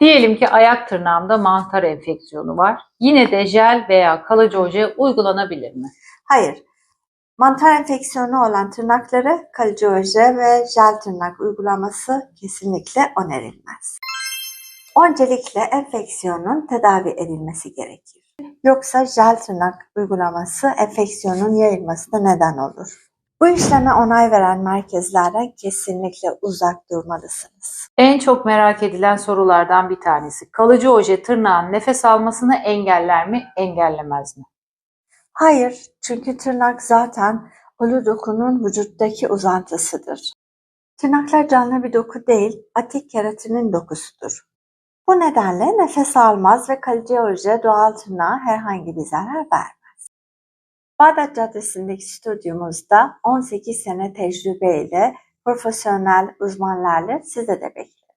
Diyelim ki ayak tırnağımda mantar enfeksiyonu var. Yine de jel veya kalıcı oje uygulanabilir mi? Hayır. Mantar enfeksiyonu olan tırnakları kalıcı oje ve jel tırnak uygulaması kesinlikle önerilmez. Öncelikle enfeksiyonun tedavi edilmesi gerekir. Yoksa jel tırnak uygulaması enfeksiyonun yayılmasına neden olur. Bu işleme onay veren merkezlerden kesinlikle uzak durmalısınız. En çok merak edilen sorulardan bir tanesi. Kalıcı oje tırnağın nefes almasını engeller mi, engellemez mi? Hayır, çünkü tırnak zaten ölü dokunun vücuttaki uzantısıdır. Tırnaklar canlı bir doku değil, atik keratinin dokusudur. Bu nedenle nefes almaz ve kalıcı oje doğal tırnağa herhangi bir zarar vermez. Bağdat Caddesi'ndeki stüdyomuzda 18 sene tecrübeyle profesyonel uzmanlarla size de bekliyoruz.